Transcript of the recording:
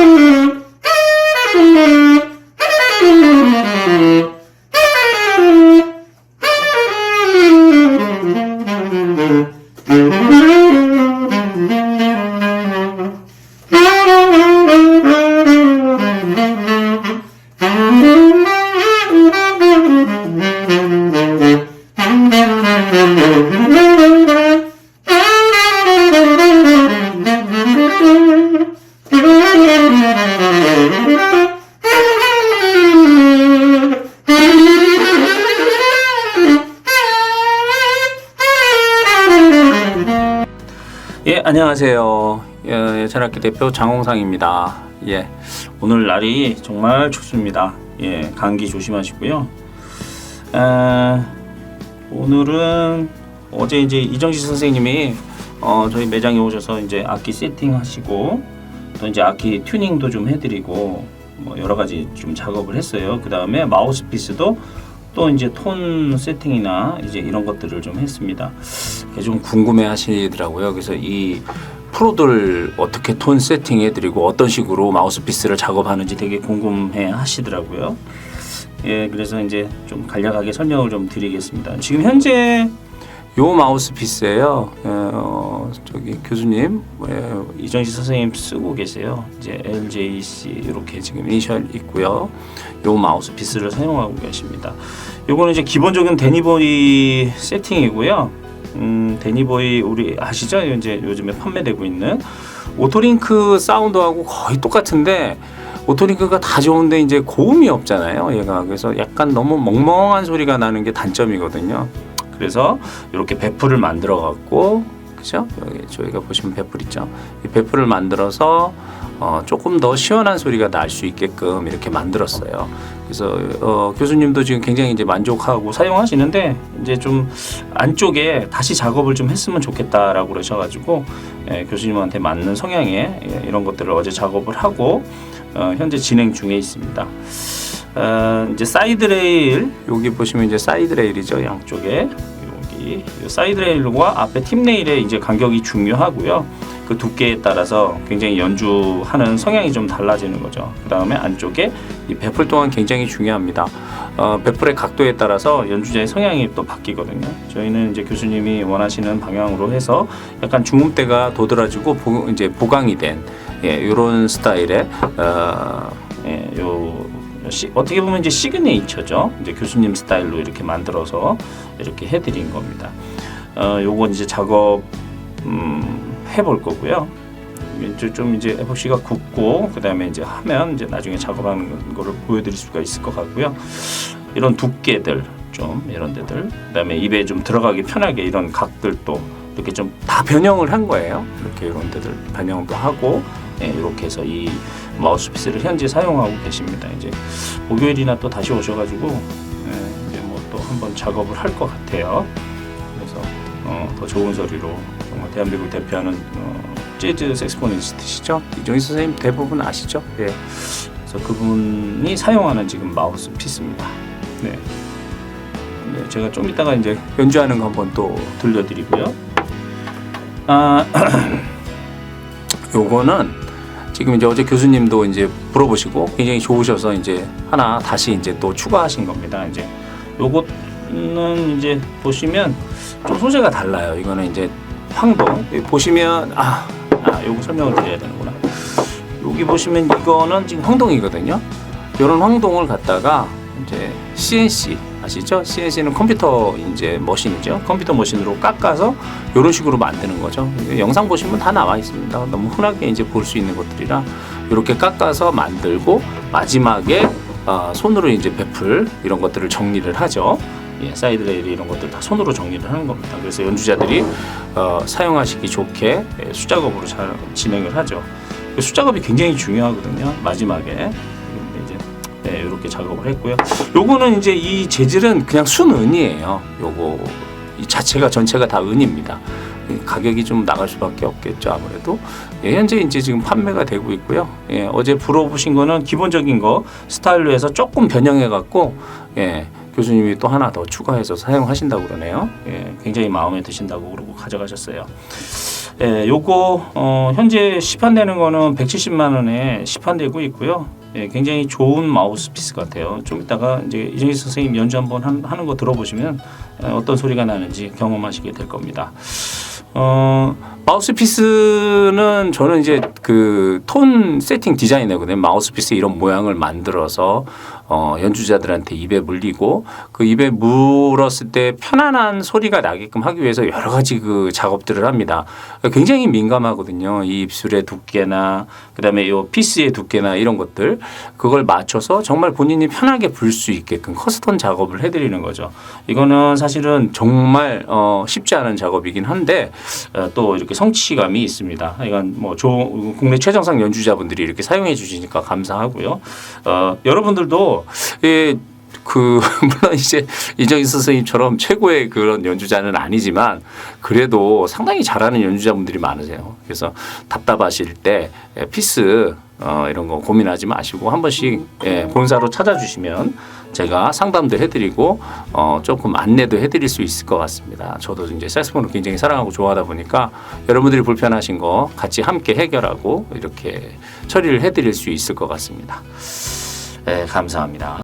Mm-hmm. 예, 안녕하세요. 예, 전학기 대표 장홍상입니다. 예, 오늘 날이 정말 춥습니다. 예, 감기 조심하시고요. 아, 오늘은 어제 이제 이정식 선생님이 어, 저희 매장에 오셔서 이제 악기 세팅하시고 또 이제 악기 튜닝도 좀 해드리고 뭐 여러 가지 좀 작업을 했어요. 그 다음에 마우스피스도 또 이제 톤 세팅이나 이제 이런 것들을 좀 했습니다. 좀 궁금해 하시더라고요. 그래서 이 프로들 어떻게 톤 세팅해드리고 어떤 식으로 마우스피스를 작업하는지 되게 궁금해 하시더라고요. 예, 그래서 이제 좀 간략하게 설명을 좀 드리겠습니다. 지금 현재 요 마우스피스예요. 어, 저기 교수님 예, 이정식 선생님 쓰고 계세요. 이제 LJC 이렇게 지금 이니셜 있고요. 요 마우스피스를 사용하고 계십니다. 요거는 이제 기본적인 데니보이 세팅이고요. 음, 데니보이 우리 아시죠? 이제 요즘에 판매되고 있는 오토링크 사운드하고 거의 똑같은데 오토링크가 다 좋은데 이제 고음이 없잖아요. 얘가 그래서 약간 너무 멍멍한 소리가 나는 게 단점이거든요. 그래서 이렇게 배풀을 만들어 갖고 그죠? 여기 저희가 보시면 배풀 있죠. 이 배풀을 만들어서 어, 조금 더 시원한 소리가 날 수 있게끔 이렇게 만들었어요. 그래서 어, 교수님도 지금 굉장히 이제 만족하고 사용하시는데 이제 좀 안쪽에 다시 작업을 좀 했으면 좋겠다라고 그러셔가지고 예, 교수님한테 맞는 성향의 예, 이런 것들을 어제 작업을 하고 어, 현재 진행 중에 있습니다. 어, 이제 사이드 레일 여기 보시면 이제 사이드 레일이죠 양쪽에 여기 이 사이드 레일과 앞에 팁 레일의 이제 간격이 중요하고요. 그 두께에 따라서 굉장히 연주하는 성향이 좀 달라지는 거죠. 그 다음에 안쪽에 이 배풀 또한 굉장히 중요합니다. 어, 배풀의 각도에 따라서 연주자의 성향이 또 바뀌거든요. 저희는 이제 교수님이 원하시는 방향으로 해서 약간 중음대가 도드라지고 보, 이제 보강이 된 예, 이런 스타일의 어, 예, 요 시, 어떻게 보면 이제 시그네이처죠. 이제 교수님 스타일로 이렇게 만들어서 이렇게 해드린 겁니다. 어, 요건 이제 작업 음, 해볼 거고요. 이제 좀 이제 에폭시가 굳고 그다음에 이제 하면 이제 나중에 작업하는 거를 보여드릴 수가 있을 것 같고요. 이런 두께들 좀 이런 데들 그다음에 입에 좀 들어가기 편하게 이런 각들도 이렇게 좀 다 변형을 한 거예요. 이렇게 이런 데들 변형도 하고 예, 이렇게 해서 이 마우스피스를 현재 사용하고 계십니다. 이제 목요일이나 또 다시 오셔가지고 예, 이제 뭐 또 한번 작업을 할 것 같아요. 그래서 어, 더 좋은 소리로 정말 대한민국 대표하는 어, 재즈 색스포니스트시죠 이종희 선생님 대부분 아시죠? 예. 그래서 그분이 사용하는 지금 마우스 피스입니다. 네. 네, 제가 좀 이따가 이제 연주하는 거 한번 또 들려드리고요. 아, 요거는 지금 이제 어제 교수님도 이제 물어보시고 굉장히 좋으셔서 이제 하나 다시 이제 또 추가하신 겁니다. 이제 요거는 이제 보시면 좀 소재가 달라요. 이거는 이제 황동 여기 보시면 아, 아 요거 설명을 드려야 되는구나. 여기 보시면 이거는 지금 황동이거든요. 이런 황동을 갖다가 이제 CNC 아시죠? CNC는 컴퓨터 이제 머신이죠. 컴퓨터 머신으로 깎아서 이런 식으로 만드는 거죠. 영상 보시면 다 나와 있습니다. 너무 흔하게 이제 볼 수 있는 것들이라 이렇게 깎아서 만들고 마지막에 어, 손으로 이제 배풀 이런 것들을 정리를 하죠. 예, 사이드 레일 이런 것들 다 손으로 정리를 하는 겁니다. 그래서 연주자들이 어, 사용하시기 좋게 예, 수작업으로 잘 진행을 하죠. 그 수작업이 굉장히 중요하거든요. 마지막에 네, 이렇게 작업을 했고요. 요거는 이제 이 재질은 그냥 순은이에요. 요거 이 자체가 전체가 다 은입니다. 가격이 좀 나갈 수밖에 없겠죠 아무래도 예, 현재 이제 지금 판매가 되고 있고요 예, 어제 불어보신 거는 기본적인 거 스타일로 해서 조금 변형해 갖고 예, 교수님이 또 하나 더 추가해서 사용하신다고 그러네요 예, 굉장히 마음에 드신다고 그러고 가져가셨어요 예, 요거 어, 현재 시판되는 거는 170만 원에 시판되고 있고요. 예, 굉장히 좋은 마우스피스 같아요. 좀 이따가 이제 이정희 선생님 연주 한번 한- 하는 거 들어보시면 예, 어떤 소리가 나는지 경험하시게 될 겁니다. 어, 마우스피스는 저는 이제 그 톤 세팅 디자이너거든요. 마우스피스 이런 모양을 만들어서 어, 연주자들한테 입에 물리고 그 입에 물었을 때 편안한 소리가 나게끔 하기 위해서 여러 가지 그 작업들을 합니다. 굉장히 민감하거든요. 이 입술의 두께나 그다음에 이 피스의 두께나 이런 것들 그걸 맞춰서 정말 본인이 편하게 불 수 있게끔 커스텀 작업을 해드리는 거죠. 이거는 사실은 정말 어, 쉽지 않은 작업이긴 한데 어, 또 이렇게 성취감이 있습니다. 이건 뭐 조, 국내 최정상 연주자분들이 이렇게 사용해 주시니까 감사하고요. 어, 여러분들도 예, 그 물론 이제 이정희 선생님처럼 최고의 그런 연주자는 아니지만 그래도 상당히 잘하는 연주자분들이 많으세요. 그래서 답답하실 때 예, 피스 어, 이런 거 고민하지 마시고 한 번씩 예, 본사로 찾아주시면 제가 상담도 해드리고 어, 조금 안내도 해드릴 수 있을 것 같습니다. 저도 이제 색소폰을 굉장히 사랑하고 좋아하다 보니까 여러분들이 불편하신 거 같이 함께 해결하고 이렇게 처리를 해드릴 수 있을 것 같습니다. 예, 감사합니다.